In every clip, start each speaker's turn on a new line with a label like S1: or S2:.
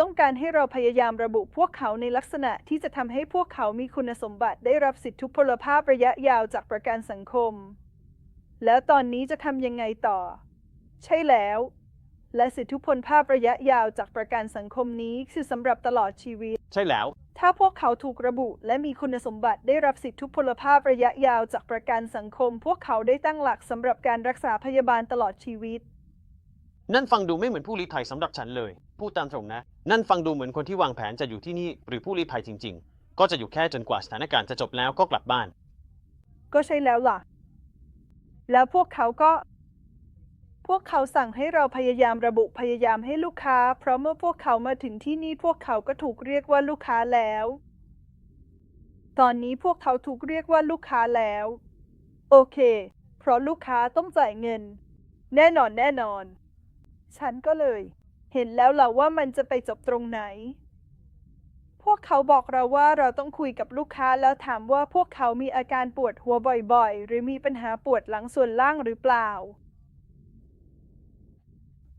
S1: ต้องการให้เราพยายามระบุพวกเขาในลักษณะที่จะทำให้พวกเขามีคุณสมบัติได้รับสิทธิพลภาพระยะยาวจากประกันสังคม แล้วตอนนี้จะทำยังไงต่อ ใช่แล้ว และสิทธิพลภาพระยะยาวจากประกันสังคมนี้คือสำหรับตลอดชีวิต
S2: ใช่แล้ว
S1: ถ้าพวกเขาถูกระบุและมีคุณสมบัติได้รับสิทธิพลภาพระยะยาวจากประกันสังคม พวกเขาได้ตั้งหลักสำหรับการรักษาพยาบาลตลอดชีวิต
S2: นั่นฟังดูไม่เหมือนผู้ลี้ภัยสำหรับฉันเลย พูดตามตรงนะ นั่นฟังดูเหมือนคนที่วางแผนจะอยู่ที่นี่หรือผู้ลี้ภัยจริง ๆ ก็จะอยู่แค่จนกว่าสถานการณ์จะจบแล้วก็กลับบ้าน
S1: ก็ใช่แล้วล่ะ แล้วพวกเขาก็ พวกเขาสั่งให้เราพยายามระบุพยายามให้ลูกค้า เพราะเมื่อพวกเขามาถึงที่นี่พวกเขาก็ถูกเรียกว่าลูกค้าแล้ว ตอนนี้พวกเขาถูกเรียกว่าลูกค้าแล้ว โอเค เพราะลูกค้าต้องจ่ายเงิน แน่นอนแน่นอน ฉันก็เลย เห็นแล้วล่ะว่ามันจะไปจบตรงไหน พวกเขาบอกเราว่าเราต้องคุยกับลูกค้าแล้วถามว่าพวกเขามีอาการปวดหัวบ่อยๆ หรือมีปัญหาปวดหลังส่วนล่างหรือเปล่า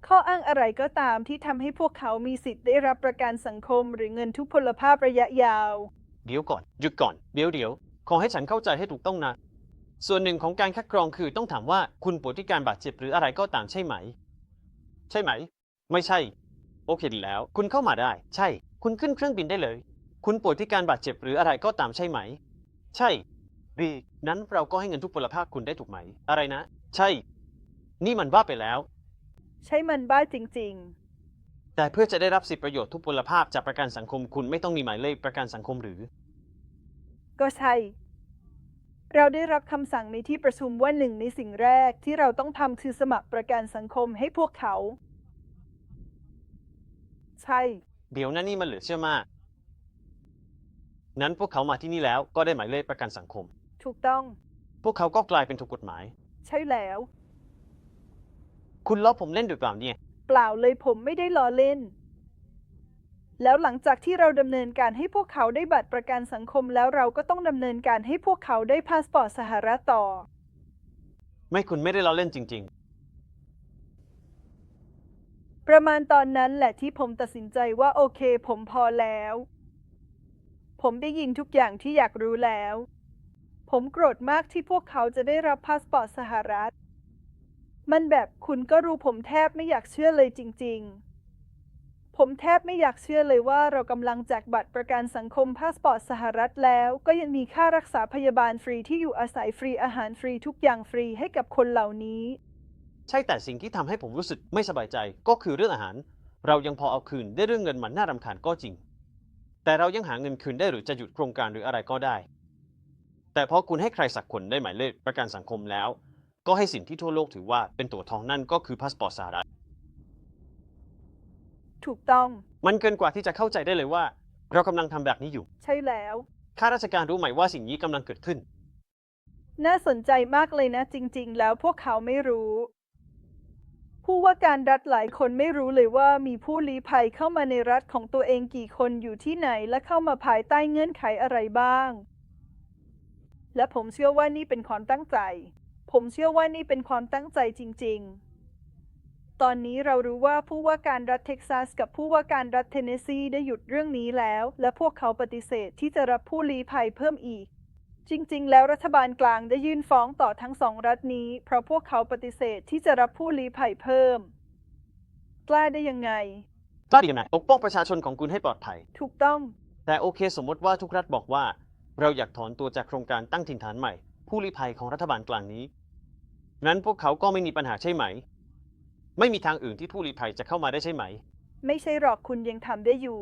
S1: ข้ออ้างอะไรก็ตามที่ทำให้พวกเขามีสิทธิ์ได้รับประกันสังคมหรือเงินทุพพลภาพระยะยาว
S2: เดี๋ยวก่อน หยุดก่อน เดี๋ยวเดี๋ยวขอให้ฉันเข้าใจให้ถูกต้องนะ ส่วนหนึ่งของการคัดกรองคือต้องถามว่าคุณป่วยที่การบาดเจ็บหรืออะไรก็ตามใช่ไหม ใช่ไหม ไม่ใช่ โอเคดีแล้ว คุณเข้ามาได้ ใช่ คุณขึ้นเครื่องบินได้เลย คุณป่วยที่การบาดเจ็บหรืออะไรก็ตามใช่ไหม ใช่ดีนั้นเราก็ให้เงินทุกพลภาพคุณได้ถูกไหม อะไรนะ ใช่ นี่มันบ้าไปแล้ว
S1: ใช่มันบ้าจริง
S2: แต่เพื่อจะได้รับสิทธิประโยชน์ทุกพลภาพจากประกันสังคมคุณไม่ต้องมีหมายเลขประกันสังคมหรือ
S1: ๆก็ใช่ เราได้รับคำสั่งในที่ประชุมว่าหนึ่งในสิ่งแรกที่เราต้องทำคือสมัครประกันสังคมให้พวกเขา ใช่
S2: เดี๋ยวนั้นนี่มันเหลือเชื่อมาก นั้นพวกเขามาที่นี่แล้วก็ได้หมายเลขประกันสังคม
S1: ถูกต้อง
S2: พวกเขาก็กลายเป็นถูกกฎหมาย
S1: ใช่แล้ว
S2: คุณล้อผมเล่นหรือเปล่าเนี่ย
S1: เปล่าเลยผมไม่ได้ล้อเล่น แล้วหลังจากที่เราดำเนินการให้พวกเขาได้บัตรประกันสังคมแล้วเราก็ต้องดำเนินการให้พวกเขาได้พาสปอร์ตสหรัฐต่อ
S2: ไม่คุณไม่ได้ล้อเล่นจริง
S1: ประมาณตอนนั้นแหละที่ผมตัดสินใจว่าโอเค ผมพอแล้ว ผมได้ยินทุกอย่างที่อยากรู้แล้ว ผมโกรธมากที่พวกเขาจะได้รับพาสปอร์ตสหรัฐ มันแบบคุณก็รู้ผมแทบไม่อยากเชื่อเลยจริง ๆ ผมแทบไม่อยากเชื่อเลยว่าเรากำลังแจกบัตรประกันสังคมพาสปอร์ตสหรัฐแล้ว ก็ยังมีค่ารักษาพยาบาลฟรีที่อยู่อาศัยฟรีอาหารฟรีทุกอย่างฟรีให้กับคนเหล่านี้
S2: ใช่แต่สิ่งที่ทำให้ผมรู้สึกไม่สบายใจก็คือเรื่องอาหาร เรายังพอเอาคืนได้เรื่องเงินมันน่ารำคาญก็จริง แต่เรายังหาเงินคืนได้หรือจะหยุดโครงการหรืออะไรก็ได้ แต่พอคุณให้ใครสักคนได้หมายเลขประกันสังคมแล้ว ก็ให้สิ่งที่ทั่วโลกถือว่าเป็นตัวทองนั่นก็คือพาสปอร์ตสหรัฐ
S1: ถูกต้อง
S2: มันเกินกว่าที่จะเข้าใจได้เลยว่า เรากำลังทำแบบนี้อยู่
S1: ใช่แล้ว
S2: ข้าราชการรู้ไหมว่าสิ่งนี้กำลังเกิดขึ้น
S1: น่าสนใจมากเลยนะจริง ๆ แล้วพวกเขาไม่รู้ ผู้ว่าการรัฐหลายคนไม่รู้เลยว่ามีผู้ลี้ภัยเข้ามาในรัฐของตัวเองกี่คนอยู่ที่ไหนและเข้ามาภายใต้เงื่อนไขอะไรบ้าง และผมเชื่อว่านี่เป็นความตั้งใจ ผมเชื่อว่านี่เป็นความตั้งใจจริง ๆตอนนี้เรารู้ว่าผู้ว่าการรัฐเท็กซัสกับผู้ว่าการรัฐเทนเนสซีได้หยุดเรื่องนี้แล้ว และพวกเขาปฏิเสธที่จะรับผู้ลี้ภัยเพิ่มอีก จริง ๆ แล้วรัฐบาลกลางได้ยื่นฟ้องต่อทั้งสองรัฐนี้ เพราะพวกเขาปฏิเสธที่จะรับผู้ลี้ภัยเพิ่ม กล้าได้ยังไง
S2: กล้าดีไหมปกป้องประชาชนของคุณให้ปลอดภัย
S1: ถูกต้อง
S2: แต่โอเคสมมติว่าทุกรัฐบอกว่า เราอยากถอนตัวจากโครงการตั้งถิ่นฐานใหม่ ผู้ลี้ภัยของรัฐบาลกลางนี้งั้นพวกเขาก็ไม่มีปัญหาใช่ไหม ไม่มีทางอื่นที่ผู้ลี้ภัยจะเข้ามาได้ใช่ไหม
S1: ไม่ใช่หรอกคุณยังทำได้อยู่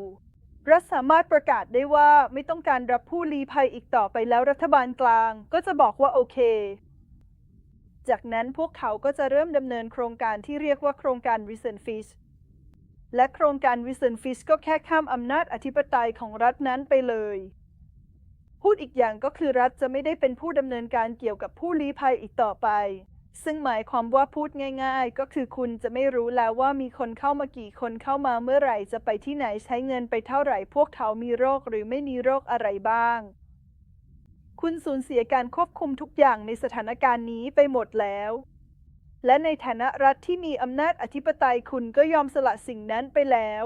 S1: รัฐสามารถประกาศได้ว่าไม่ต้องการรับผู้ลี้ภัยอีกต่อไปแล้วรัฐบาลกลางก็จะบอกว่าโอเค จากนั้นพวกเขาก็จะเริ่มดำเนินโครงการที่เรียกว่าโครงการ r e c e n Fish และโครงการ r e c e n Fish ก็แค่ข้ามอำนาจอธิปไตยของรัฐนั้นไปเลย พูดอีกอย่างก็คือรัฐจะไม่ได้เป็นผู้ดำเนินการเกี่ยวกับผู้ลี้ภัยอีกต่อไป ซึ่งหมายความว่าพูดง่ายๆ ก็คือคุณจะไม่รู้แล้วว่ามีคนเข้ามากี่คนเข้ามาเมื่อไหร่จะไปที่ไหนใช้เงินไปเท่าไหร่พวกเขามีโรคหรือไม่มีโรคอะไรบ้าง คุณสูญเสียการควบคุมทุกอย่างในสถานการณ์นี้ไปหมดแล้ว และในฐานะรัฐที่มีอำนาจอธิปไตยคุณก็ยอมสละสิ่งนั้นไปแล้ว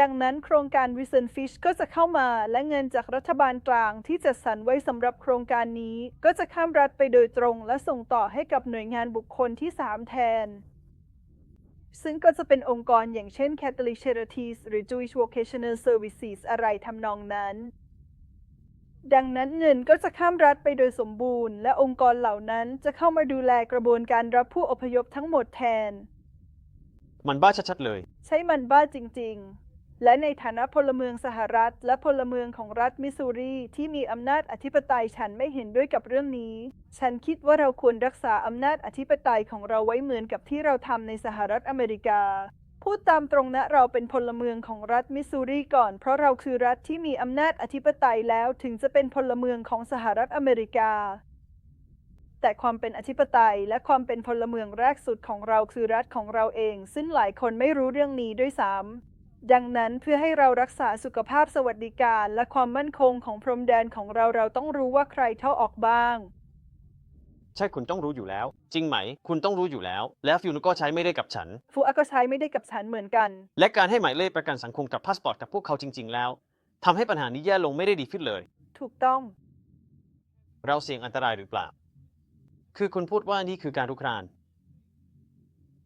S1: ดังนั้นโครงการ w i s o n Fish ก็จะเข้ามาและเงินจากรัฐบาลกลางที่จัดสรรไว้สำหรับโครงการนี้ ก็จะข้ามรัฐไปโดยตรง และส่งต่อให้กับหน่วยงานบุคคลที่ 3 แทน ซึ่งก็จะเป็นองค์กรอย่างเช่น Catholic Charities หรือ Jewish Vocational Services อะไรทำนองนั้น ดังนั้นเงินก็จะข้ามรัฐไปโดยสมบูรณ์ และองค์กรเหล่านั้นจะเข้ามาดูแลกระบวนการรับผู้อพยพทั้งหมดแทน
S2: มันบ้าชัดๆเลย
S1: ใช่มันบ้าจริง ๆ และในฐานะพลเมืองสหรัฐ และพลเมืองของรัฐมิสซูรีที่มีอำนาจอธิปไตยฉันไม่เห็นด้วยกับเรื่องนี้ ฉันคิดว่าเราควรรักษาอำนาจอธิปไตยของเราไว้เหมือนกับที่เราทำในสหรัฐอเมริกา พูดตามตรงนะเราเป็นพลเมืองของรัฐมิสซูรีก่อน เพราะเราคือรัฐที่มีอำนาจอธิปไตยแล้วถึงจะเป็นพลเมืองของสหรัฐอเมริกา แต่ความเป็นอธิปไตยและความเป็นพลเมืองแรกสุดของเราคือรัฐของเราเอง ซึ่งหลายคนไม่รู้เรื่องนี้ด้วยซ้ำ ดังนั้นเพื่อให้เรารักษาสุขภาพสวัสดิการและความมั่นคงของพรมแดนของเราเราต้องรู้ว่าใครเข้าออกบ้าง
S2: ใช่คุณต้องรู้อยู่แล้ว จริงไหม คุณต้องรู้อยู่แล้ว และฟิวก็ใช้ไม่ได้กับฉัน
S1: ฟูอาก็ใช้ไม่ได้กับฉันเหมือนกัน
S2: และการให้หมายเลขประกันสังคมกับพาสปอร์ตกับพวกเขาจริง ๆ แล้วทำให้ปัญหานี้แย่ลงไม่ได้ดีขึ้นเลย
S1: ถูกต้อง
S2: เราเสี่ยงอันตรายหรือเปล่า คือคุณพูดว่านี่คือการรุกราน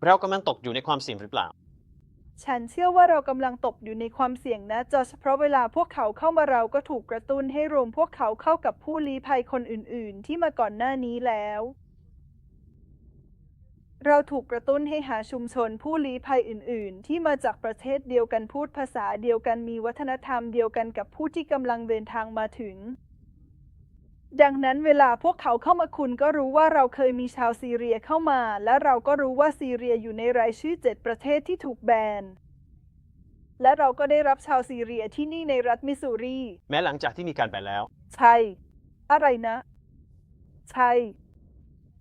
S2: เรากำลังตกอยู่ในความเสี่ยงหรือเปล่า
S1: ฉันเชื่อว่าเรากำลังตกอยู่ในความเสี่ยงนะจอชเฉพาะเวลาพวกเขาเข้ามาเราก็ถูกกระตุ้นให้รวมพวกเขาเข้ากับผู้ลี้ภัยคนอื่น ๆ ที่มาก่อนหน้านี้แล้ว เราถูกกระตุ้นให้หาชุมชนผู้ลี้ภัยอื่น ๆ ที่มาจากประเทศเดียวกันพูดภาษาเดียวกันมีวัฒนธรรมเดียวกันกับผู้ที่กำลังเดินทางมาถึง ดังนั้นเวลาพวกเขาเข้ามาคุณก็รู้ว่าเราเคยมีชาวซีเรียเข้ามา และเราก็รู้ว่าซีเรียอยู่ในรายชื่อเจ็ดประเทศที่ถูกแบน และเราก็ได้รับชาวซีเรียที่นี่ในรัฐมิสซูรี
S2: แม้หลังจากที่มีการไปแล้ว
S1: ใช่ อะไรนะ ใช่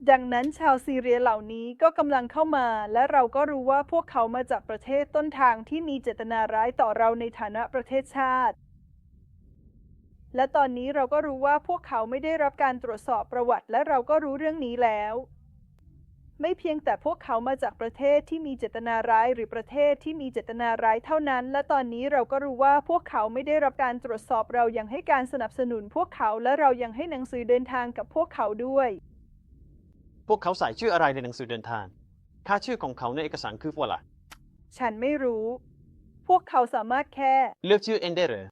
S1: ดังนั้นชาวซีเรียเหล่านี้ก็กำลังเข้ามา และเราก็รู้ว่าพวกเขามาจากประเทศต้นทางที่มีเจตนาร้ายต่อเราในฐานะประเทศชาติ และตอนนี้เราก็รู้ว่าพวกเขาไม่ได้รับการตรวจสอบประวัติ และเราก็รู้เรื่องนี้แล้ว ไม่เพียงแต่พวกเขามาจากประเทศที่มีเจตนาร้ายหรือประเทศที่มีเจตนาร้ายเท่านั้น และตอนนี้เราก็รู้ว่าพวกเขาไม่ได้รับการตรวจสอบเรายังให้การสนับสนุนพวกเขาและเรายังให้หนังสือเดินทางกับพวกเขาด้วย
S2: พวกเขาใส่ชื่ออะไรในหนังสือเดินทาง ค่าชื่อของเขาในเอกสารคือว่าล่ะ
S1: ฉันไม่รู้ พวกเขาสามารถแค่
S2: เลือกชื่อเอนได้เหรอ